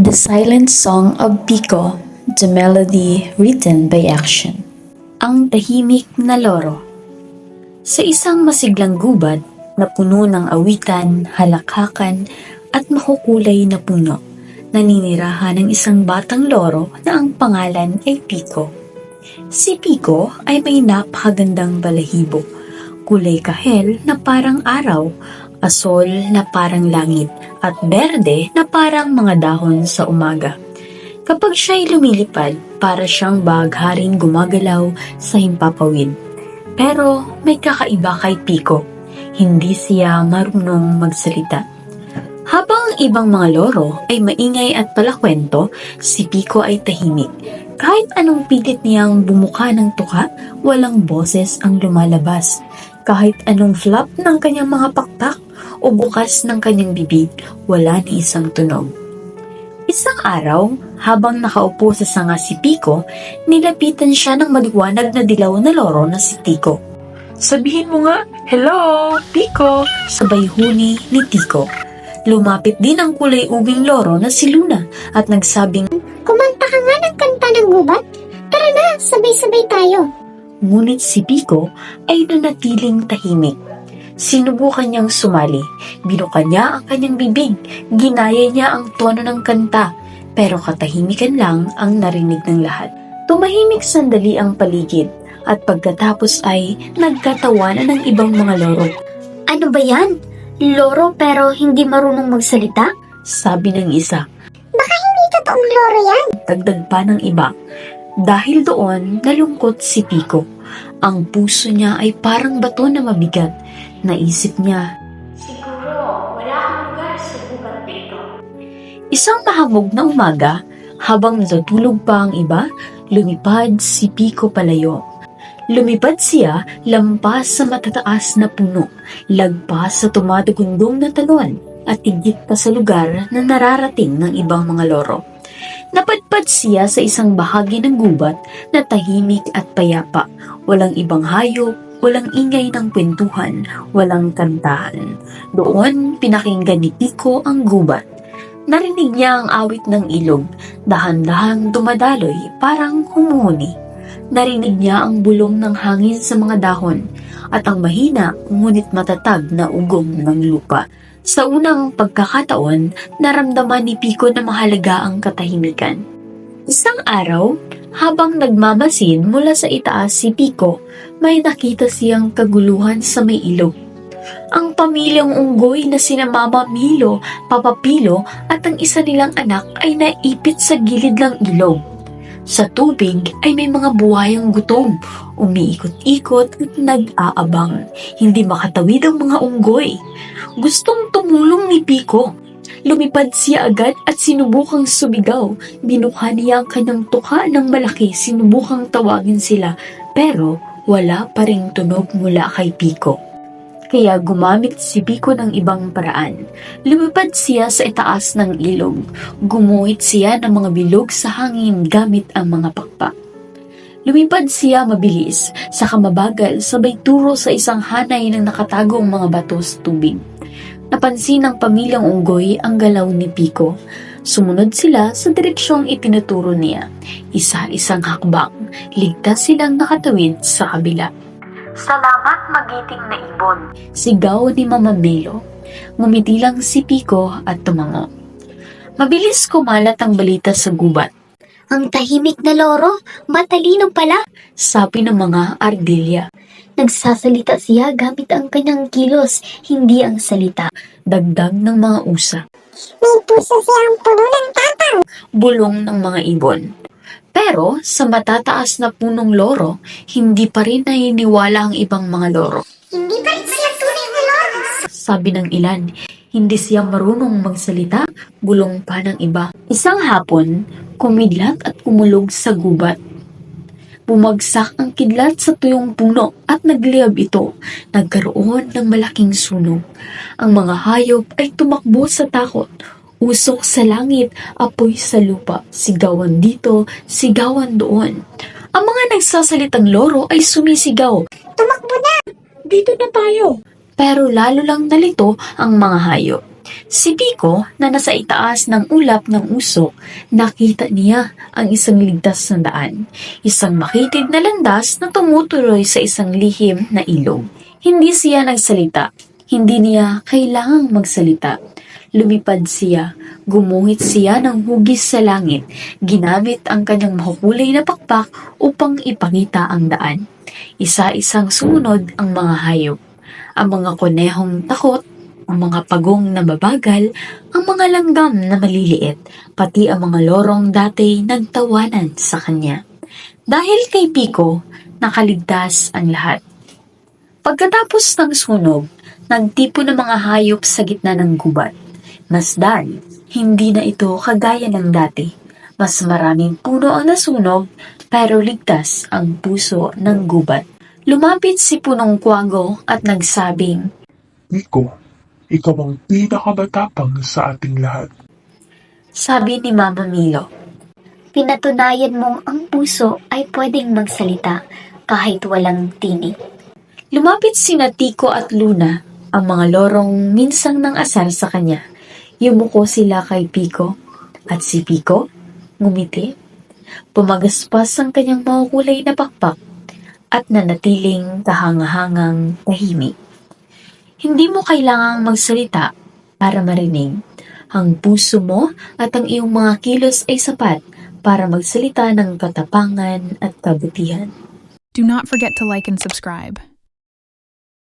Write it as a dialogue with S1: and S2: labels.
S1: The Silent Song of Pico, the melody written by action. Ang tahimik na loro. Sa isang masiglang gubat na puno ng awitan, halakhakan at makukulay na puno, naninirahan ng isang batang loro na ang pangalan ay Pico. Si Pico ay may napakagandang balahibo, kulay kahel na parang araw, asol na parang langit, at berde na parang mga dahon sa umaga. Kapag siya'y lumilipad, para siyang bagharing gumagalaw sa himpapawid. Pero may kakaiba kay Pico. Hindi siya marunong magsalita. Habang ang ibang mga loro ay maingay at palakwento, si Pico ay tahimik. Kahit anong pilit niyang bumuka ng tuka, walang boses ang lumalabas. Kahit anong flap ng kanyang mga pakpak o bukas ng kanyang bibig, wala ni isang tunog. Isang araw, habang nakaupo sa sanga si Pico, nilapitan siya ng maliwanag na dilaw na loro na si Tico.
S2: Sabihin mo nga, Hello, Pico!
S1: Sabay huni ni Tico. Lumapit din ang kulay ubing loro na si Luna at nagsabing,
S3: Kumanta ka nga ng kanta ng gubat. Tara na, sabay-sabay tayo.
S1: ngunit si Pico ay nanatiling tahimik. Sinubukan niyang sumali. Binuka niya ang kanyang bibig. Ginaya niya ang tono ng kanta. Pero katahimikan lang ang narinig ng lahat. Tumahimik sandali ang paligid at pagkatapos ay nagkatawanan ng ibang mga loro.
S3: Ano ba yan? Loro pero hindi marunong magsalita?
S1: Sabi ng isa.
S3: Hindi totoong loro yan.
S1: Dagdag pa ng iba. Dahil doon, nalungkot si Pico. Ang puso niya ay parang bato na mabigat. Naisip niya, Siguro, wala akong lugar sa gubat dito. Isang mahamog na umaga, habang natutulog pa ang iba, lumipad si Pico palayo. Lumipad siya lampas sa matataas na puno, lagpas sa tumatugundong na talon, at higit pa sa lugar na nararating ng ibang mga loro. Napadpad siya sa isang bahagi ng gubat na tahimik at payapa. Walang ibang hayop, walang ingay ng kwentuhan, walang kantahan. Doon, pinakinggan ni Pico ang gubat. Narinig niya ang awit ng ilog, dahan-dahang dumadaloy, parang humuhuni. Narinig niya ang bulong ng hangin sa mga dahon at ang mahina ngunit matatag na ugong ng lupa. Sa unang pagkakataon, naramdaman ni Pico na mahalaga ang katahimikan. Isang araw, habang nagmamasin mula sa itaas si Pico, may nakita siyang kaguluhan sa may ilog. Ang pamilyang unggoy na sina Mama Milo, Papa Pilo at ang isa nilang anak ay naipit sa gilid ng ilog. Sa tubig ay may mga buhayang gutom, umiikot-ikot at nag-aabang. Hindi makatawid ang mga unggoy. Gustong tumulong ni Pico. Lumipad siya agad at sinubukang sumigaw. Binuka niya ang kanyang tuka ng malaki, sinubukang tawagin sila. Pero wala pa ring tunog mula kay Pico. Kaya gumamit si Pico ng ibang paraan. Lumipad siya sa itaas ng ilog. Gumuhit siya ng mga bilog sa hangin gamit ang mga pakpak. Lumipad siya mabilis, sa kamabagal sabay turo sa isang hanay ng nakatagong mga bato sa tubig. Napansin ng pamilyang unggoy ang galaw ni Pico. Sumunod sila sa direksyong itinuturo niya. Isa-isang hakbang, ligtas silang nakatawid sa kabila. Salamat magiting na ibon. Sigaw ni Mama Melo. Ngumiti lang si Pico at tumango. Mabilis kumalat ang balita sa gubat.
S3: Ang tahimik na loro, matalino pala.
S1: Sabi ng mga ardilya.
S3: Nagsasalita siya gamit ang kanyang kilos, hindi ang salita.
S1: Dagdag ng mga usa.
S3: May puso siyang puno ng tapang.
S1: Bulong ng mga ibon. Pero sa matataas na punong loro, hindi pa rin naniniwala ang ibang mga loro.
S3: Hindi pa rin sila tunay na loro.
S1: Sabi ng ilan, hindi siya marunong magsalita, bulong pa ng iba. Isang hapon, kumidlat at kumulog sa gubat. Bumagsak ang kidlat sa tuyong puno at nagliyab ito. Nagkaroon ng malaking sunog. Ang mga hayop ay tumakbo sa takot. Usok sa langit, apoy sa lupa, sigawan dito, sigawan doon. Ang mga nagsasalitang loro ay sumisigaw,
S3: Tumakbo na.
S2: Dito na tayo!
S1: pero lalo lang nalito ang mga hayop. Si Pico na nasa itaas ng ulap ng usok, nakita niya ang isang ligtas na daan. Isang makitid na landas na tumutuloy sa isang lihim na ilog. Hindi siya nagsalita. Hindi niya kailangang magsalita. Lumipad siya. Gumuhit siya ng hugis sa langit. Ginamit ang kanyang makukulay na pakpak upang ipakita ang daan. Isa-isang sumunod ang mga hayop. Ang mga konehong takot ang mga pagong na mabagal, ang mga langgam na maliliit, pati ang mga lorong dati nagtawanan sa kanya. Dahil kay Pico, nakaligtas ang lahat. Pagkatapos ng sunog, nagtipo ng mga hayop sa gitna ng gubat. Masdan, hindi na ito kagaya ng dati. Mas maraming puno ang nasunog, pero ligtas ang puso ng gubat. Lumapit si punong kwago at nagsabing,
S4: Nico, ikaw ang pinakamatapang sa ating lahat.
S1: sabi ni Mama Milo.
S3: Pinatunayan mong ang puso ay pwedeng magsalita kahit walang tinig.
S1: Lumapit sina Tico at Luna, ang mga lorong minsang ng asar sa kanya. Yumuko sila kay Pico. At si Pico, ngumiti. Pumagaspas ang kanyang makukulay na pakpak at nanatiling kahangahangang tahimik. Hindi mo kailangang magsalita para marinig. Ang puso mo at ang iyong mga kilos ay sapat para magsalita ng katapangan at kabutihan.
S5: Do not forget to like and subscribe.